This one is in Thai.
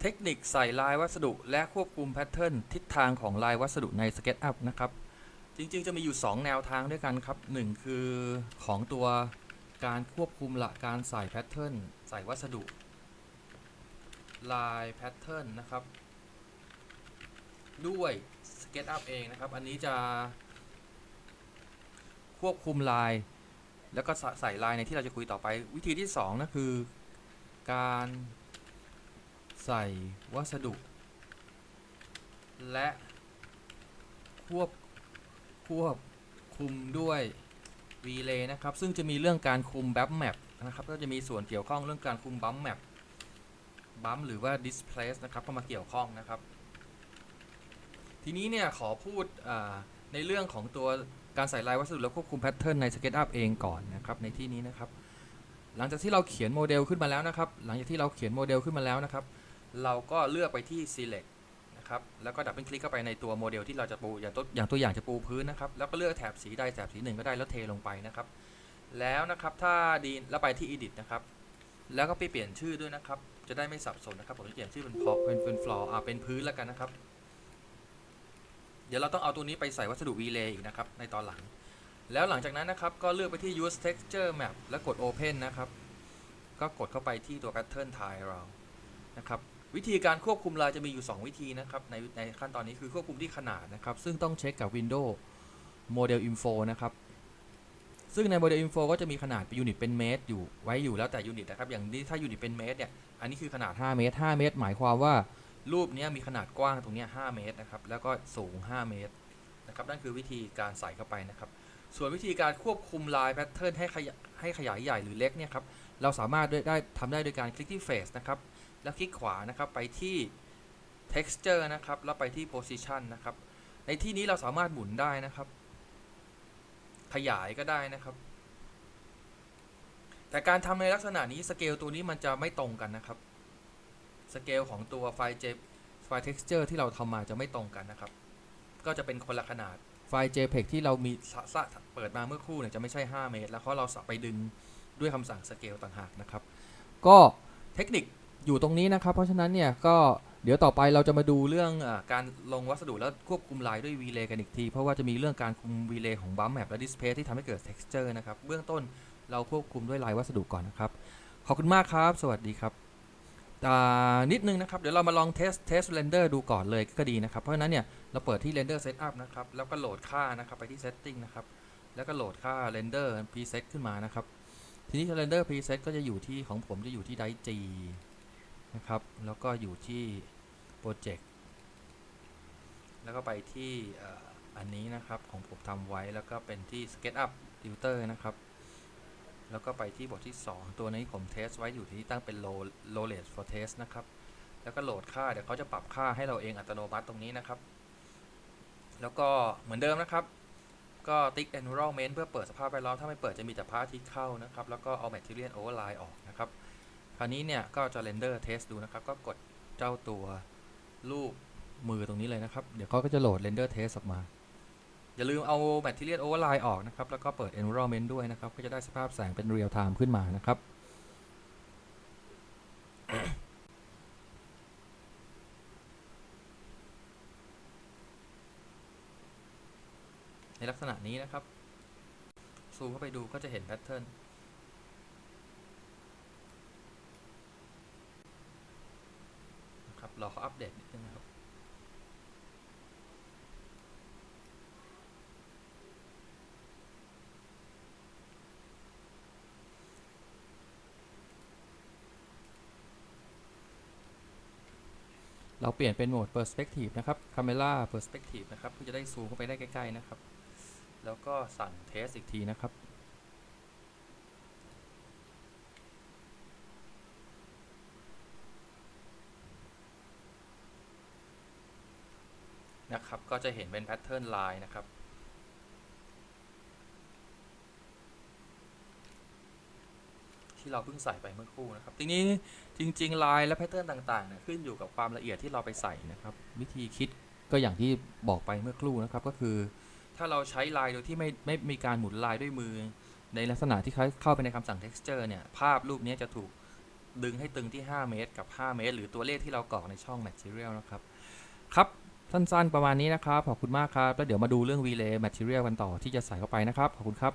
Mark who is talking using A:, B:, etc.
A: เทคนิคใส่ลายวัสดุ และควบคุมแพทเทิร์นทิศทางของลายวัสดุใน SketchUp นะครับ จริงๆ จะมีอยู่ 2 แนวทางด้วยกันครับ 1 คือของตัวการควบคุมละการใส่แพทเทิร์นใส่วัสดุ ลายแพทเทิร์นนะครับ ด้วย SketchUp เองนะครับ อันนี้จะ ควบคุมลาย แล้วก็ใส่ลายในที่เราจะคุยต่อไป วิธีที่2นั่นคือการ ใส่วัสดุ และควบควบคุมด้วย Relay นะครับ ซึ่งจะมีเรื่องการคุมบัมแมปนะครับ ก็จะมีส่วนเกี่ยวข้องเรื่องการคุมบัมแมปบัมหรือว่า displace นะครับเข้ามาเกี่ยวข้องนะครับ ทีนี้เนี่ยขอพูดในเรื่องของตัวการใส่ลายวัสดุและควบคุมแพทเทิร์นใน SketchUp เองก่อนนะครับในที่นี้นะครับ หลังจากที่เราเขียนโมเดลขึ้นมาแล้วนะครับ หลังจากที่เราเขียนโมเดลขึ้นมาแล้วนะครับ เราก็เลือกไปที่ select นะครับ แล้วก็ดับเบิลคลิกเข้าไปในตัวโมเดลที่เราจะปูอย่างตัวอย่างตัวอย่างจะปูพื้นนะครับ แล้วก็เลือกแถบสีใดแถบสีหนึ่งก็ได้แล้วเทลงไปนะครับ แล้วนะครับถ้าดีแล้วไปที่ edit นะครับ แล้วก็ไปเปลี่ยนชื่อด้วยนะครับ จะได้ไม่สับสนนะครับ ผมจะเปลี่ยนชื่อเป็นพอเป็นเป็น floor อ่าเป็นพื้นแล้วกันนะครับ เดี๋ยวเราต้องเอาตัวนี้ไปใส่วัสดุ relay อีกนะครับในตอนหลัง แล้วหลังจากนั้นนะครับก็เลือกไปที่ use texture map แล้วกด open นะครับ ก็กดเข้าไปที่ตัว pattern tile เรานะครับ วิธีการควบคุมลายจะมีอยู่ 2 วิธีนะครับ ในในขั้นตอนนี้คือควบคุมที่ขนาดนะครับ ซึ่งต้องเช็คกับ Windows Model Info นะครับ ซึ่งใน Model Info ก็จะมีขนาดเป็นยูนิตเป็นเมตรอยู่ไว้อยู่แล้วแต่ยูนิตนะครับ อย่างนี้ถ้ายูนิตเป็นเมตรเนี่ย อันนี้คือขนาด 5 เมตร 5 เมตร หมายความว่ารูปนี้มีขนาดกว้างตรงนี้5เมตรนะครับ แล้วก็สูง 5 เมตรนะครับ นั่นคือวิธีการใส่เข้าไปนะครับ ส่วนวิธีการควบคุมลายแพทเทิร์นให้ขยายให้ขยายใหญ่หรือเล็กเนี่ยครับ เราสามารถได้ทำได้โดยการคลิกที่ Face นะครับ แล้วคลิกขวานะครับไปที่ texture นะครับ แล้วไปที่ position นะครับ ในที่นี้เราสามารถหมุนได้นะครับ ขยายก็ได้นะครับ แต่การทำในลักษณะนี้สเกลตัวนี้มันจะไม่ตรงกันนะครับ สเกลของตัวไฟล์ J ไฟล์ texture ที่เราทำมาจะไม่ตรงกันนะครับ ก็จะเป็นคนละขนาดไฟล์ JPEG ที่เรามีสะเปิดมาเมื่อครู่เนี่ยจะไม่ใช่ 5 เมตร แล้วเพราะเราสะไปดึงด้วยคำสั่งสเกลต่างหากนะครับ ก็เทคนิค อยู่ตรงนี้นะครับ เพราะฉะนั้นเนี่ยก็เดี๋ยวต่อไปเราจะมาดูเรื่องอการลงวัสดุแล้วควบคุมลายด้วย Relay กันอีกที เพราะว่าจะมีเรื่องการคุม Relay ของ Bump Map และ Display ที่ทำให้เกิด Texture นะครับเบื้องต้นเราควบคุมด้วยลายวัสดุก่อนนะครับ ขอบคุณมากครับ สวัสดีครับอ่านิดนึงนะครับ เดี๋ยวเรามาลองเทสเทสเรนเดอร์ดูก่อนเลยก็ดีนะครับ เพราะฉะนั้นเนี่ยเราเปิดที่ Render Setup นะครับ แล้วก็โหลดค่านะครับไปที่ Setting นะครับ แล้วก็โหลดค่า Render Preset ขึ้นมานะครับ ทีนี้ Render Preset ก็จะอยู่ที่ของผมจะอยู่ที่ Drive G นะครับ แล้วก็อยู่ที่ Project แล้วก็ไปที่อันนี้นะครับของผมทำไว้แล้วก็เป็นที่ SketchUp Tutor นะครับ แล้วก็ไปที่บทที่ 2 ตัวนี้ผมเทสไว้อยู่ที่ตั้งเป็น low low rate for test นะครับ แล้วก็โหลดค่า เดี๋ยวเขาจะปรับค่าให้เราเองอัตโนมัติตรงนี้นะครับ แล้วก็เหมือนเดิมนะครับ ก็ติ๊ก environment เพื่อเปิดสภาพแวดล้อมถ้าไม่เปิดจะมีแต่พระอาทิตย์เข้านะครับ แล้วก็เอา material overlay ออกนะครับ คราวนี้เนี่ยก็จะ render test ดูนะครับ ก็กดเจ้าตัวรูปมือตรงนี้เลยนะครับ เดี๋ยวเขาก็จะโหลด render test ออกมา อย่าลืมเอา material overlay ออกนะครับ แล้วก็เปิด environment ด้วยนะครับ ก็จะได้สภาพแสงเป็น real time ขึ้นมานะครับในลักษณะนี้นะครับ ซูมเข้าไปดูก็จะเห็นแพทเทิร์นนะค รับรอเขาอัปเดตนิดนึงนะครับเราเปลี่ยนเป็นโหมด perspective นะครับ camera perspective นะครับเพื่อจะได้ซูมเข้าไปได้ใกล้ ๆ นะครับ แล้วก็สั่งเทสอีกทีนะครับ นะครับ ก็จะเห็นเป็นแพทเทิร์นไลน์นะครับ ที่เราเพิ่งใส่ไปเมื่อครู่นะครับ ทีนี้จริงๆลายและแพทเทิร์นต่างๆเนี่ยขึ้นอยู่กับความละเอียดที่เราไปใส่นะครับ วิธีคิดก็อย่างที่บอกไปเมื่อครู่นะครับก็คือ ถ้าเราใช้ลายโดยที่ไม่ไม่มีการหมุนลายด้วยมือ ในลักษณะที่เขาเข้าไปในคำสั่ง texture เนี่ยภาพรูปนี้จะถูกดึงให้ตึงที่ 5 เมตร กับ 5 เมตร หรือตัวเลขที่เรากรอกในช่อง Material นะครับ ครับ สั้นๆ ประมาณนี้นะครับ ขอบคุณมากครับ แล้วเดี๋ยวมาดูเรื่อง Relay Material กันต่อที่จะใส่เข้าไปนะครับ ขอบคุณครับ